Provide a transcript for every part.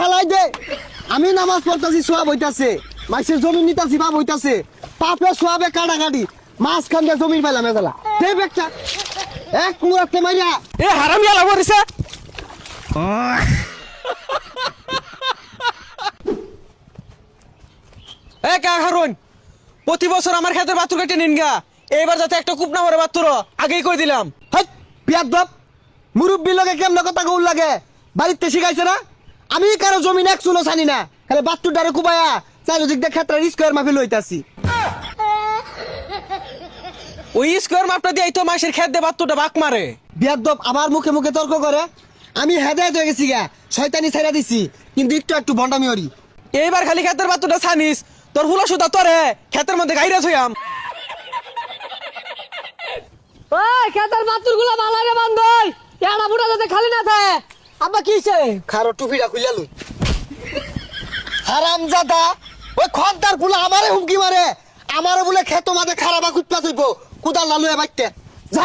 হালাই দে। আমি নামাজ পড়তাছি সোয়াব হইতাছে। মাইসের জমি নিতাছি বাপ হইতাছে। পাপে সোয়াবে কাটা কাটি মাছ খান দিয়ে জমির পাইলাম এবেলা দে বেকটা এক কুড়াতে মাইরা এ হারাম গেলা বরিছে এ কা হারুন? প্রতি বছর আমার ক্ষেতের বাতুর কেটে নিন গা। এইবার যাতে একটা কূপ না মরে বাতুর আগেই কই দিলাম। হাই পিয়াদ বাপ। মুরব্বী লগে কেমন কথা কউল লাগে? বাড়িতে শিখাইছে না? আমি কারও জমি এক চুলো জানি না। খালি বাত্তুর ডারে কুবায়া চারিদিক দিয়ে ক্ষেত্রে স্কোয়ার মাফি লইতাছি ওই স্কোয়ার মাপটা দিয়ে তো মাসের ক্ষেত দিয়ে বাতুরটা বাক মারে। বিয়াদ্দব আমার মুখে মুখে তর্ক করে আমি হেদায়ত হয়ে গেছি গা শয়তানি ছাইরা দিছি কিন্তু একটু একটু ভণ্ডামি হরি। এইবার খালি ক্ষেতের বাতুরটা ছানিস তোর হুলা সুতা তোরে ক্ষেতের মধ্যে গাইরা থইয়াম ওই খেতের বাতুরগুলা ভালো বান্ধই এটা বুড়া যাতে খালি না থাকে। আব্বা কিছে খারো টুপিটা খুইলা লই হারাম জাদা ওই খন্তার ফুলা আমারে হুমকি মারে। আমারে বলে খেত মাঝে খারাপ কুটপা তুইব কুদাল লালু বাইতে যা।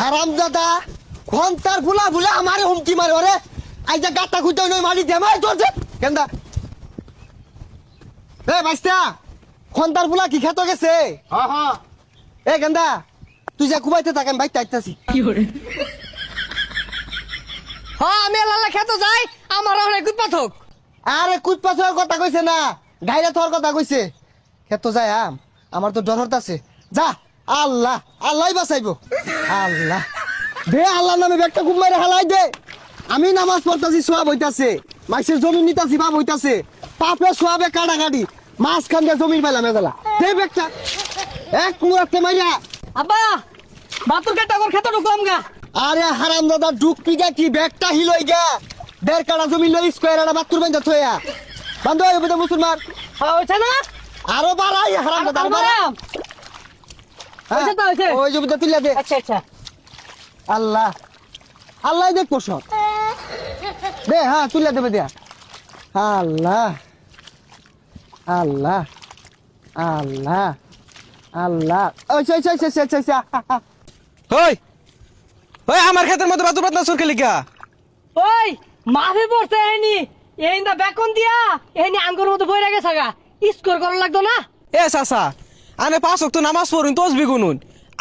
হারাম জাদা খন্তার ফুলা ফুলা আমারে হুমকি মারে ওরে। আই যা গাটা খুঁজতে নই মারি দে মাই তোর যে। কেন্দা। এ বাইস্তা খন্তার ফুলা কি খেত গেছে? হ্যাঁ হ্যাঁ এ গেন্দা তুই যা কুবাইতে থাকেন বাইতে আইতাছি। হ্যাঁ আমি লালা খেতে যাই আমার অনেক আরে কথা কইছে না। গাইরে কথা কইছে। খেত যায় আম। আমার তো ডর হতাছে যা আল্লাহ আল্লাহ বাঁচাইবো। আল্লাহ। দে আল্লাহ নামে ব্যাগটা খুব মারে হালাই দে। আমি নামাজ পড়তাছি সোয়াব হইতাছে। মাইসের জমি নিতাছি বাপ হইতাছে। পাপে সোয়াবে কাটা কাটি মাছ খান দিয়ে জমির পাইলাম এবেলা দে ব্যাগটা। এক কুড়াতে মাইয়া আব্বা বাতুর কেটা কর খেতে ঢুকলাম গা। আরে হারাম দাদা ডুক পিগা কি? ব্যাগটা হিলই গা দেড় কাটা জমি লই স্কোয়ার একটা বাতুর বাইন্দা থইয়া বান্ধব হইবে তো মুসলমান। হ্যাঁ হয়েছে না? আরও বাড়াই হারাম দাদা তো, হয়েছে। ওই জমিটা তুলে দে। আচ্ছা আচ্ছা। আল্লাহ। আল্লাহ দেখব সব দে হ্যাঁ তুলে দেবে দেয়া আল্লাহ। আল্লাহ। আল্লাহ। আল্লাহ। ওই সেই সেই সেই সেই সেই হই ওই আমার ক্ষেতের মধ্যে বাতুর পাতনা সুরকে লিখা। ওই মাফি পড়ছে এনি। এই না বেকন দিয়া এনি আঙ্গুর মতো বইরা গেছে গা। স্কোর করা লাগতো না? এ চাচা আনে পাঁচ তো নামাজ পড়ুন তসবি গুনুন।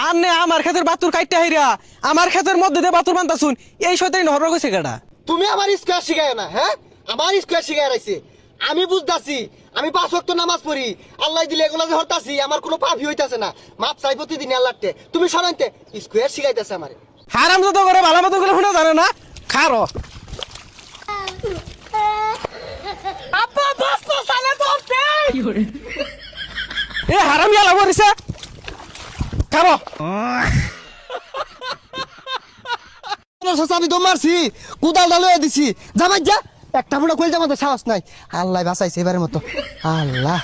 আনে আমার ক্ষেতের বাতুর কাইটটা হাইরা আমার ক্ষেতের মধ্যে দিয়ে বাতুর বান্তাছুন এই শয়তানি নহর কইছে কেডা? তুমি আমার স্কোয়ার শিখায় না হ্যাঁ? আমার স্কোয়ার শিখায় রাখছে আমি বুঝতাছি আমি পাঁচ ওয়াক্ত নামাজ পড়ি। আল্লাহ দিলে এগুলো যে হরতাছি আমার কোনো পাপই হইতাছে না। মাপ চাই প্রতিদিন আল্লাহতে তুমি শোনাইতে স্কোয়ার শিখাইতেছে আমারে। হারাম যত করে ভালো মতো করে শুনে জানে না? খারো। এ হারাম গেলা বরিছে খারো। আমি তো মারছি কুদাল ডাল দিছি। জামাই যা। একটা মোটা কইল জামাতে সাহস নাই। আল্লাহ বাঁচাইছে এবারের মতো। আল্লাহ।